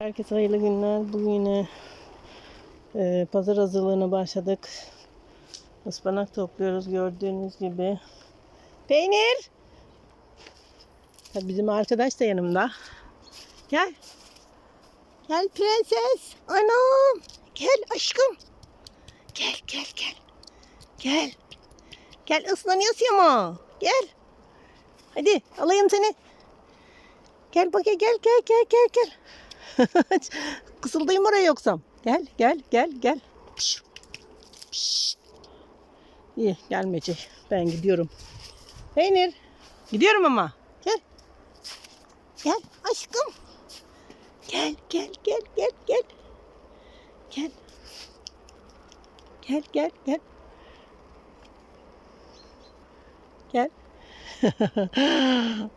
Herkese hayırlı günler. Bugün yine e, pazar hazırlığına başladık. Ispanak topluyoruz gördüğünüz gibi. Peynir. Tabii bizim arkadaş da yanımda. Gel. Gel prenses. Anam. Gel aşkım. Gel gel gel. Gel. Gel ıslanıyorsun ama. Gel. Hadi alayım seni. Gel bakayım gel gel gel gel gel. Kısıldayım oraya yoksam. Gel gel gel gel. Piş. Piş. İyi gelmeyecek. Ben gidiyorum. Peynir. Gidiyorum ama. Gel. Gel aşkım. Gel gel gel gel gel. Gel. Gel gel gel. Gel.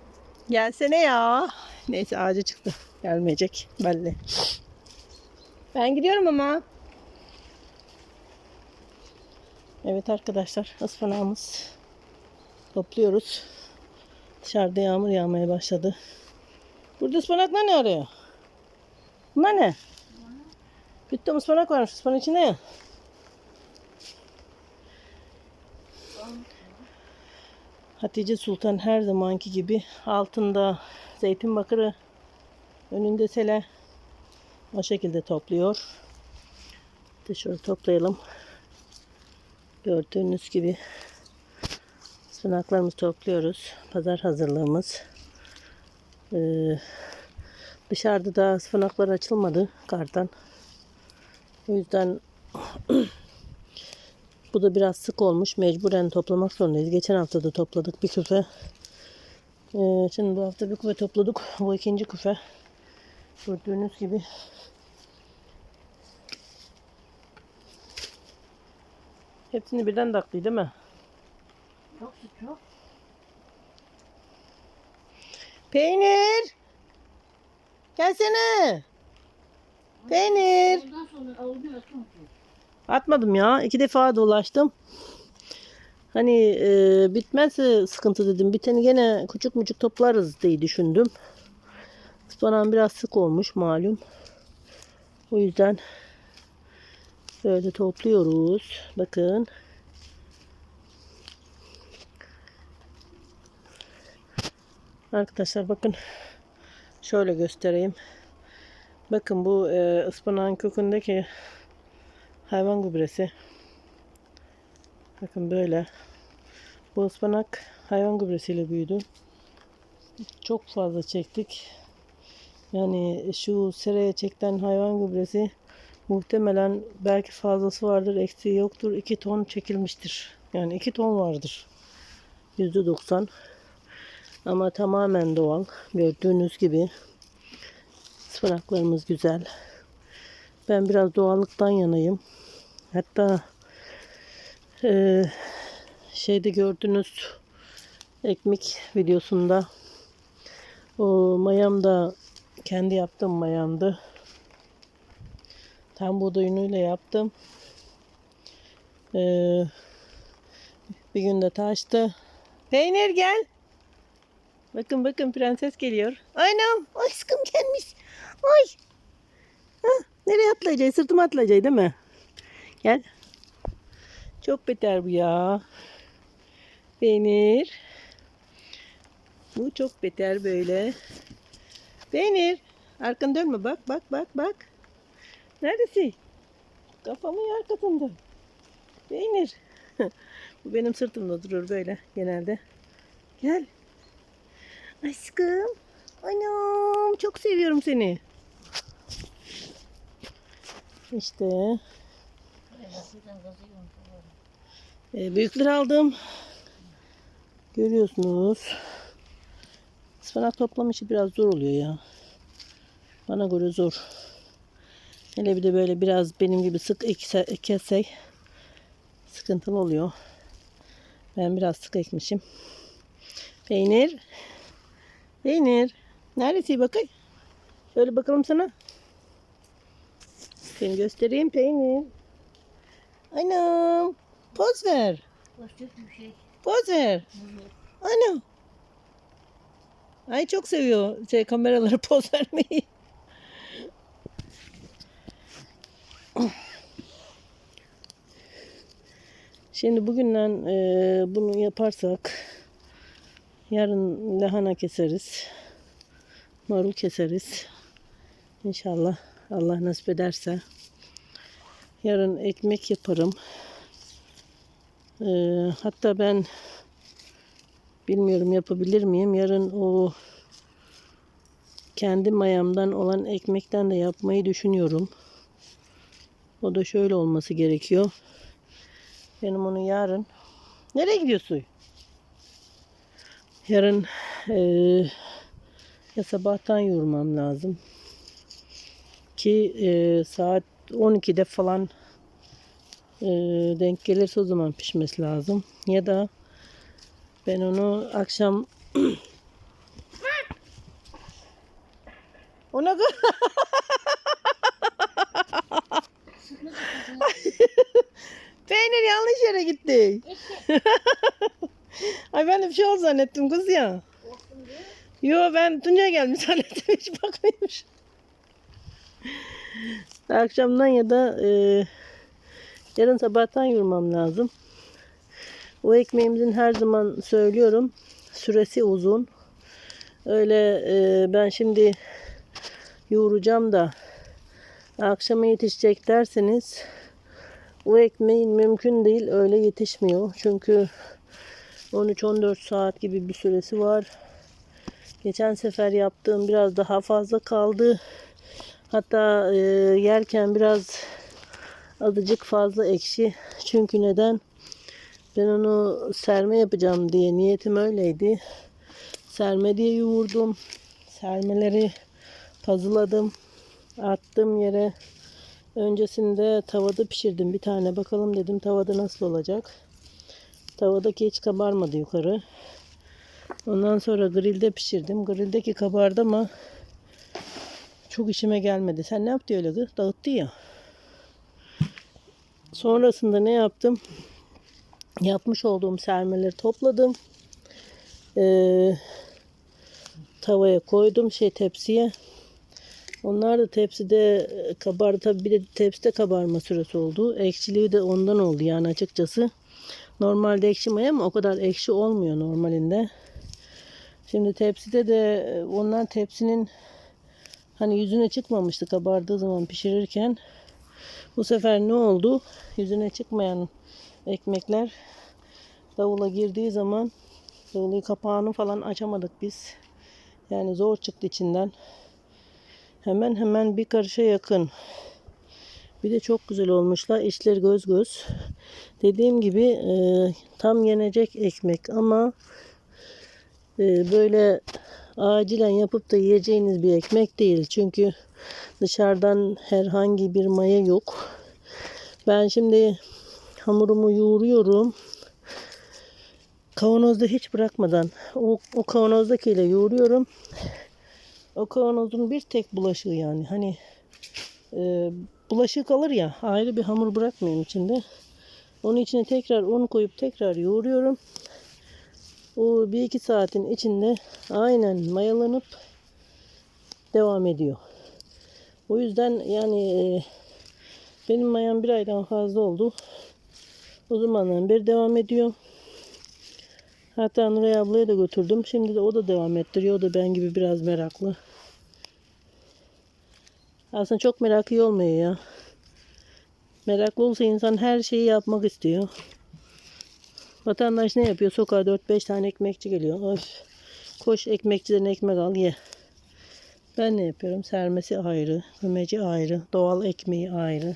Gelsene ya. Neyse ağaca çıktı. Gelmeyecek belli. Ben gidiyorum ama. Evet arkadaşlar ıspanağımız topluyoruz. Dışarıda yağmur yağmaya başladı. Burada ıspanaklar ne arıyor? Bunlar ne? De ıspanak varmış ıspanak içinde ya. Hatice Sultan her zamanki gibi altında zeytin bakırı önünde sele o şekilde topluyor. Dışarı toplayalım. Gördüğünüz gibi ıspanaklarımızı topluyoruz. Pazar hazırlığımız. Ee, dışarıda da ıspanaklar açılmadı kardan. O yüzden bu da biraz sık olmuş. Mecburen toplamak zorundayız. Geçen hafta da topladık bir küfe. Ee, şimdi bu hafta bir küfe topladık. Bu ikinci küfe. Gördüğünüz gibi. Hepsini birden taktı değil mi? Çok sıcak. Peynir. Gelsene. Peynir. Ondan sonra atmak Atmadım ya. İki defa dolaştım. Hani e, bitmezse sıkıntı dedim. Biteni gene küçük küçük toplarız diye düşündüm. Ispanağım biraz sık olmuş malum. O yüzden böyle topluyoruz. Bakın. Arkadaşlar bakın. Şöyle göstereyim. Bakın bu e, ıspanağın kökündeki hayvan gübresi. Bakın böyle. Bu ıspanak hayvan gübresiyle büyüdü. Çok fazla çektik. Yani şu seraya çekten hayvan gübresi muhtemelen belki fazlası vardır, eksiği yoktur. 2 ton çekilmiştir. Yani 2 ton vardır. %90. Ama tamamen doğal. Gördüğünüz gibi ıspanaklarımız güzel. Ben biraz doğallıktan yanayım. Hatta eee, şeyde gördünüz ekmek videosunda o mayam da kendi yaptığım mayamdı. Tam buğday unuyla yaptım. Eee, bir günde taştı. Peynir gel. Bakın bakın prenses geliyor. Anam aşkım gelmiş. Ay. Hah, nereye atlayacak? Sırtıma atlayacak değil mi? Gel. Çok beter bu ya. Peynir. Bu çok beter böyle. Peynir. Arkanı dönme bak bak bak bak. Neredesin? Kafamın arkasında. Peynir. bu benim sırtımda durur böyle genelde. Gel. Aşkım. Anam çok seviyorum seni. İşte kazıyorum. e, büyükleri aldım. Görüyorsunuz. Ispanak toplama işi biraz zor oluyor ya. Bana göre zor. Hele bir de böyle biraz benim gibi sık ekesek sıkıntılı oluyor. Ben biraz sık ekmişim. Peynir. Peynir. Neresi bakayım? Şöyle bakalım sana. Bakın göstereyim peynir. Anam. Poz ver. Şey. Poz ver. Anam. Ay çok seviyor şey kameralara poz vermeyi. Şimdi bugünden e, bunu yaparsak yarın lahana keseriz. Marul keseriz. İnşallah. Allah nasip ederse. Yarın ekmek yaparım. E, hatta ben bilmiyorum yapabilir miyim. Yarın o kendi mayamdan olan ekmekten de yapmayı düşünüyorum. O da şöyle olması gerekiyor. Benim onu yarın nereye gidiyorsun? Yarın eee, ya sabahtan yoğurmam lazım ki eee, saat 12'de falan eee, denk gelirse o zaman pişmesi lazım. Ya da ben onu akşam ona peynir yanlış yere gitti. Ay ben de bir şey oldu zannettim kız ya. Yo ben Tuncay gelmiş zannettim hiç bakmıyormuş. Akşamdan ya da e, yarın sabahtan yurmam lazım. O ekmeğimizin her zaman söylüyorum süresi uzun. Öyle e, ben şimdi yoğuracağım da akşama yetişecek derseniz o ekmeğin mümkün değil öyle yetişmiyor. Çünkü 13-14 saat gibi bir süresi var. Geçen sefer yaptığım biraz daha fazla kaldı. Hatta e, yerken biraz azıcık fazla ekşi. Çünkü neden? Ben onu serme yapacağım diye niyetim öyleydi. Serme diye yoğurdum. Sermeleri pazıladım. Attım yere. Öncesinde tavada pişirdim bir tane. Bakalım dedim tavada nasıl olacak. Tavadaki hiç kabarmadı yukarı. Ondan sonra grilde pişirdim. Grildeki kabardı ama çok işime gelmedi. Sen ne yaptı öyle kız? Dağıttı ya. Sonrasında ne yaptım? Yapmış olduğum sermeleri topladım. Ee, tavaya koydum şey tepsiye. Onlar da tepside kabardı. Tabii bir de tepside kabarma süresi oldu. Ekşiliği de ondan oldu yani açıkçası. Normalde ekşi maya ama o kadar ekşi olmuyor normalinde. Şimdi tepside de e, onlar tepsinin hani yüzüne çıkmamıştı kabardığı zaman pişirirken. Bu sefer ne oldu? Yüzüne çıkmayan ekmekler davula girdiği zaman davulu kapağını falan açamadık biz. Yani zor çıktı içinden. Hemen hemen bir karışa yakın. Bir de çok güzel olmuşlar. İçleri göz göz. Dediğim gibi e, tam yenecek ekmek ama e, böyle acilen yapıp da yiyeceğiniz bir ekmek değil. Çünkü dışarıdan herhangi bir maya yok. Ben şimdi hamurumu yoğuruyorum. Kavanozda hiç bırakmadan o, o kavanozdakiyle yoğuruyorum. O kavanozun bir tek bulaşığı yani. Hani e, bulaşık kalır ya ayrı bir hamur bırakmıyorum içinde. Onun içine tekrar un koyup tekrar yoğuruyorum. Bir iki saatin içinde aynen mayalanıp devam ediyor. O yüzden yani e, benim mayam bir aydan fazla oldu. O zamandan beri devam ediyor. Hatta Nuray ablaya da götürdüm. Şimdi de o da devam ettiriyor. O da ben gibi biraz meraklı. Aslında çok merak iyi olmuyor ya. Meraklı olsa insan her şeyi yapmak istiyor. Vatandaş ne yapıyor? Sokağa 4-5 tane ekmekçi geliyor. Öf. Koş ekmekçiden ekmek al ye. Ben ne yapıyorum? Sermesi ayrı, kömeci ayrı, doğal ekmeği ayrı.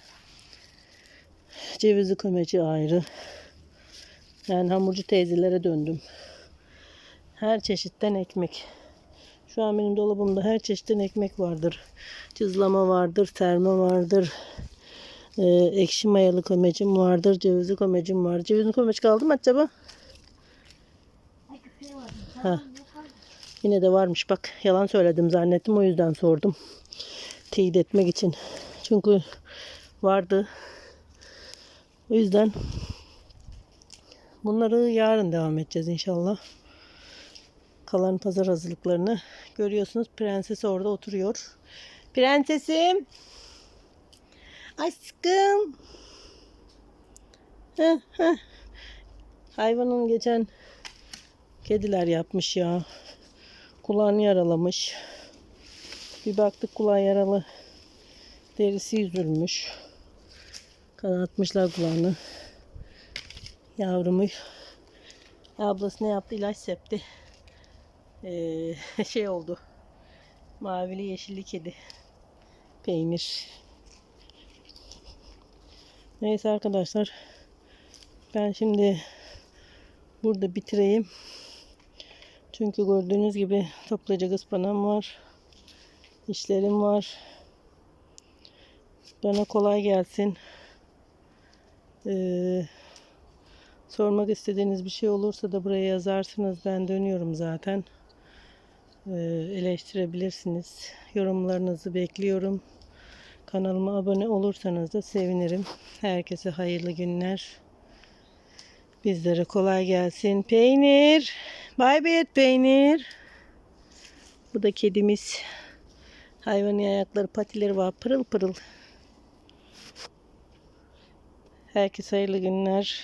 Cevizli kömeci ayrı. Yani hamurcu teyzelere döndüm. Her çeşitten ekmek. Şu an benim dolabımda her çeşitten ekmek vardır. Cızlama vardır, serme vardır. Ee, ekşi mayalı kömecim vardır, cevizli kömecim var. Cevizli kömec kaldı mı acaba? Ha. Yine de varmış bak. Yalan söyledim zannettim o yüzden sordum. Teyit etmek için. Çünkü vardı. O yüzden bunları yarın devam edeceğiz inşallah. Kalan pazar hazırlıklarını görüyorsunuz. Prenses orada oturuyor. Prensesim. Aşkım. Hayvanın geçen kediler yapmış ya. Kulağını yaralamış. Bir baktık kulağı yaralı. Derisi yüzülmüş. Kanatmışlar kulağını. Yavrumu ablası ne yaptı? İlaç septi. Ee, şey oldu. Mavili yeşilli kedi. Peynir. Neyse arkadaşlar. Ben şimdi burada bitireyim. Çünkü gördüğünüz gibi toplayacak ıspanağım var. İşlerim var. Bana kolay gelsin. Ee, sormak istediğiniz bir şey olursa da buraya yazarsınız. Ben dönüyorum zaten. Ee, eleştirebilirsiniz. Yorumlarınızı bekliyorum. Kanalıma abone olursanız da sevinirim. Herkese hayırlı günler. Bizlere kolay gelsin. Peynir. Bay bay et peynir. Bu da kedimiz. Hayvani ayakları, patileri var. Pırıl pırıl. Herkese hayırlı günler.